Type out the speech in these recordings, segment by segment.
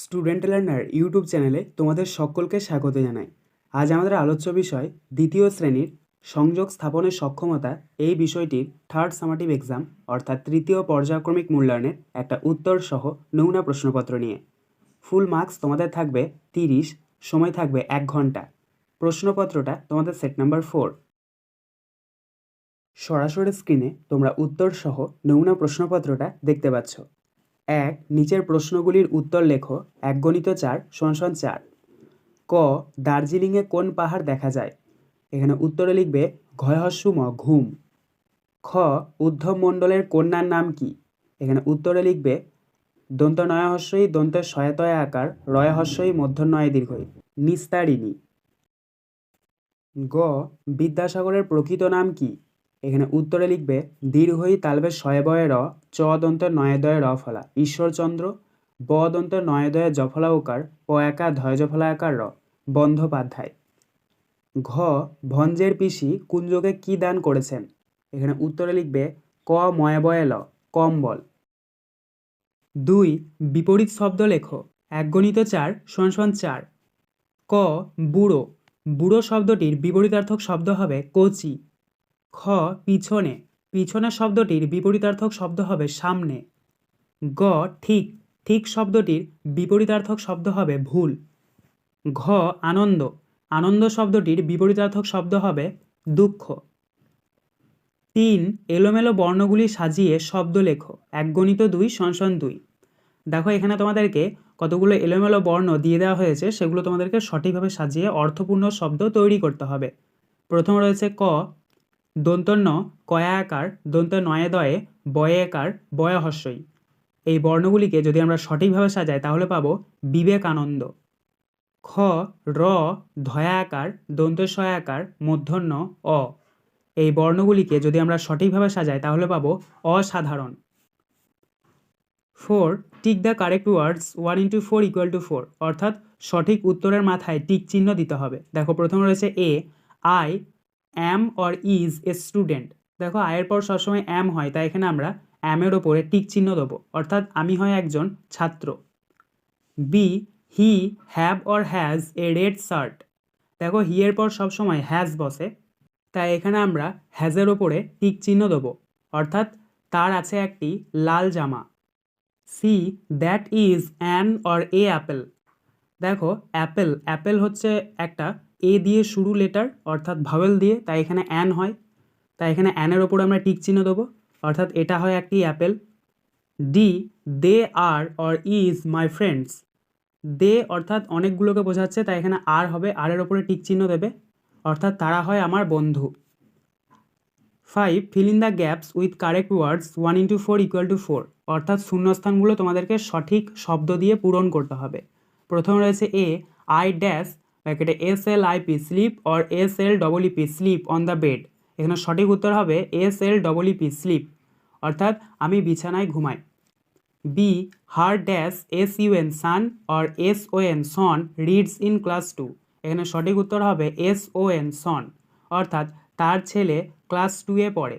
Student learner YouTube চ্যানেলে তোমাদের সকলকে স্বাগত জানাই। আজ আমাদের আলোচ্য বিষয় দ্বিতীয় শ্রেণির সংযোগ স্থাপনের সক্ষমতা এই বিষয়টির থার্ড সামাটিভ এক্সাম অর্থাৎ তৃতীয় পর্যায়ক্রমিক মূল্যায়নের একটা উত্তর সহ নমুনা প্রশ্নপত্র নিয়ে। ফুল মার্কস তোমাদের থাকবে তিরিশ, সময় থাকবে এক ঘণ্টা। প্রশ্নপত্রটা তোমাদের সেট নাম্বার ফোর। সরাসরি স্ক্রিনে তোমরা উত্তর সহ নমুনা প্রশ্নপত্রটা দেখতে পাচ্ছ। এক, নিচের প্রশ্নগুলির উত্তর লেখো। এক, গণিত চার সমান চার। ক, দার্জিলিংয়ে কোন পাহাড় দেখা যায়? এখানে উত্তরে লিখবে, ঘয়হস্যুম, ঘুম। খ, উদ্ধব মণ্ডলের কন্যার নাম কি? এখানে উত্তরে লিখবে দন্ত নয়হস্যই দন্তের সয়াতয় আকার, রয়হস্যই মধ্যনয় দীর্ঘই। নিস্তারিণী। গ, বিদ্যাসাগরের প্রকৃত নাম কি? এখানে উত্তরে লিখবে, দীর্ঘই তালবে শয়বয় র চ দন্ত নয়দয় র ফলা। ঈশ্বরচন্দ্র ব দন্ত নয়দয় জফলা উকার প একা ধয় জফলা আকার র, বন্দ্যোপাধ্যায়। ঘ, ভঞ্জের পিসি কুঞ্জকে কি দান করেছেন? এখানে উত্তরে লিখবে, ক ময়বয় ল, কম্বল। দুই, বিপরীত শব্দ লেখো এক গণিত চার সমান চার। ক, বুড়ো। বুড়ো শব্দটির বিপরীতার্থক শব্দ হবে কচি। খ, পিছনে। পিছনে শব্দটির বিপরীতার্থক শব্দ হবে সামনে। গ, ঠিক। ঠিক শব্দটির বিপরীতার্থক শব্দ হবে ভুল। ঘ, আনন্দ। আনন্দ শব্দটির বিপরীতার্থক শব্দ হবে দুঃখ। তিন, এলোমেলো বর্ণগুলি সাজিয়ে শব্দ লেখো। এক গণিত দুই সংসন দুই। দেখো, এখানে তোমাদেরকে কতগুলো এলোমেলো বর্ণ দিয়ে দেওয়া হয়েছে, সেগুলো তোমাদেরকে সঠিকভাবে সাজিয়ে অর্থপূর্ণ শব্দ তৈরি করতে হবে। প্রথম রয়েছে ক দন্তন্য কয়াকার দন্ত নয়ে দয়ে বয়েকার বয়হস্যই এই বর্ণগুলিকে যদি আমরা সঠিকভাবে সাজাই, তাহলে পাবো বিবেকানন্দ। খ, র ধয়াকার দন্তস্বয়াকার মূর্ধন্য অ। এই বর্ণগুলিকে যদি আমরা সঠিকভাবে সাজাই, তাহলে পাবো অসাধারণ। Four, tick the correct words, one into four equal to four. অর্থাৎ সঠিক উত্তরের মাথায় টিক চিহ্ন দিতে হবে। দেখো, প্রথমে রয়েছে A, I am or is a student দেখো, আয়ের পর সবসময় অ্যাম হয়, তাই এখানে আমরা অ্যামের ওপরে টিক চিহ্ন দেবো। অর্থাৎ আমি হয় একজন ছাত্র। B he have or has a red shirt দেখো হি এর পর সবসময় হ্যাজ বসে, তাই এখানে আমরা হ্যাজের ওপরে টিক চিহ্ন দেবো। অর্থাৎ তার আছে একটি লাল জামা। C that is an or a apple দেখো অ্যাপেল অ্যাপেল হচ্ছে একটা এ দিয়ে শুরু লেটার অর্থাৎ ভাওয়েল দিয়ে, তাই এখানে অ্যান হয়। তাই এখানে অ্যানের ওপর আমরা টিক চিহ্ন দেবো। অর্থাৎ এটা হয় একটি apple D they are or is my friends they অর্থাৎ অনেকগুলোকে বোঝাচ্ছে, তাই এখানে আর হবে। আরের ওপরে টিক চিহ্ন দেবে। অর্থাৎ তারা হয় আমার বন্ধু। Five fill in the gaps with correct words one into four equal to four অর্থাৎ শূন্যস্থানগুলো তোমাদেরকে সঠিক শব্দ দিয়ে পূরণ করতে হবে। প্রথম রয়েছে এ আই ড্যাশ ব্র্যাকেটে S L I P slip or S L double E P slip on the bed এখানে সঠিক উত্তর হবে S L double E P slip অর্থাৎ আমি বিছানায় ঘুমাই। B her dash S U N sun or S O N son reads in class two এখানে সঠিক উত্তর হবে এস ও এন সন অর্থাৎ তার ছেলে ক্লাস টুয়ে পড়ে।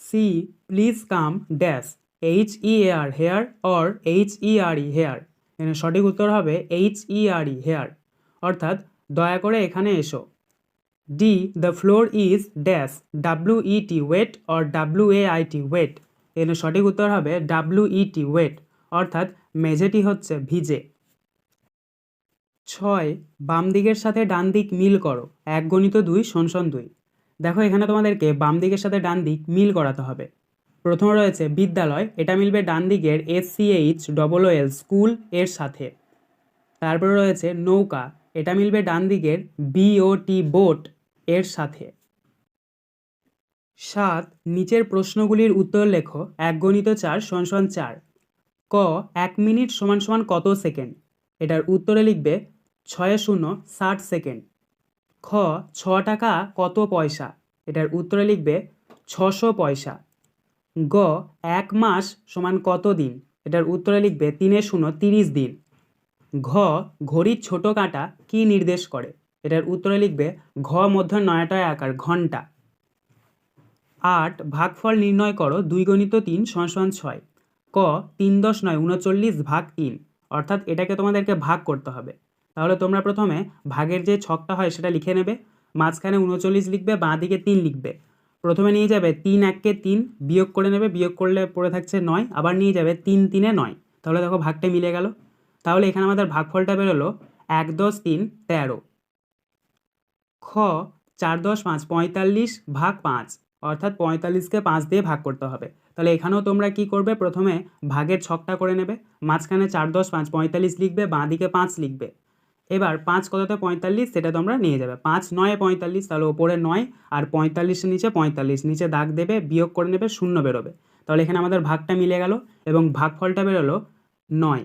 C please come dash H E R hear or H E R E here এখানে সঠিক উত্তর হবে H E R E hair অর্থাৎ দয়া করে এখানে এসো। D the floor is dash W E T wet or W A I T wait এখানে সঠিক উত্তর হবে ডাব্লিউ ই টি ওয়েট অর্থাৎ মেঝেটি হচ্ছে ভিজে। ছয়, বাম দিকের সাথে ডান দিক মিল করো, এক গণিত দুই শনশন দুই। দেখো এখানে তোমাদেরকে বাম দিকের সাথে ডান দিক মিল করাতে হবে। প্রথম রয়েছে বিদ্যালয়, এটা মিলবে ডান দিকের S C H double L স্কুলের সাথে। তারপরে রয়েছে নৌকা এটা মিলবে ডান দিকের বিওটি বোট এর সাথে। সাত, নিচের প্রশ্নগুলির উত্তর লেখো এক গণিত চার সমান চার। ক, এক মিনিট সমান সমান কত সেকেন্ড? এটার উত্তরে লিখবে, ছয় শূন্য ষাট সেকেন্ড। খ, ছ টাকা কত পয়সা? এটার উত্তরে লিখবে, ছশো পয়সা। গ, এক মাস সমান কত দিন? এটার উত্তরে লিখবে, তিনে শূন্য তিরিশ দিন। ঘ, ঘড়ির ছোট কাঁটা কি নির্দেশ করে? এটার উত্তরে লিখবে, ঘ মধ্য নয়টায় আকার, ঘণ্টা। আট, ভাগফল নির্ণয় করো, দুই গণিত তিন, সমান ছয়। ক, তিন দশ নয়, উনচল্লিশ ভাগ তিন। অর্থাৎ এটাকে তোমাদেরকে ভাগ করতে হবে। তাহলে তোমরা প্রথমে ভাগের যে ছকটা হয় সেটা লিখে নেবে। মাঝখানে উনচল্লিশ লিখবে, বাঁ দিকে তিন লিখবে। প্রথমে নিয়ে যাবে তিন এককে তিন, বিয়োগ করে নেবে, বিয়োগ করলে পড়ে থাকছে নয়, আবার নিয়ে যাবে তিন তিনে নয়। তাহলে দেখো ভাগটা মিলে গেল। তাহলে এখানে আমাদের ভাগফলটা বেরোলো এক দশ তিন তেরো। খ, চার দশ পাঁচ, পঁয়তাল্লিশ ভাগ পাঁচ, অর্থাৎ পঁয়তাল্লিশকে পাঁচ দিয়ে ভাগ করতে হবে। তাহলে এখানেও তোমরা কি করবে? প্রথমে ভাগের ছকটা করে নেবে, মাঝখানে চার দশ পাঁচ, পঁয়তাল্লিশ লিখবে, বাঁ দিকে পাঁচ লিখবে। এবার পাঁচ কততে পঁয়তাল্লিশ? সেটা তোমরা নিয়ে যাবে। পাঁচ নয় পঁয়তাল্লিশ, তাহলে ওপরে নয়, আর পঁয়তাল্লিশের নিচে পঁয়তাল্লিশ। নিচে দাগ দেবে, বিয়োগ করে নেবে, শূন্য বেরোবে। তাহলে এখানে আমাদের ভাগটা মিলে গেল, এবং ভাগফলটা বেরোলো নয়।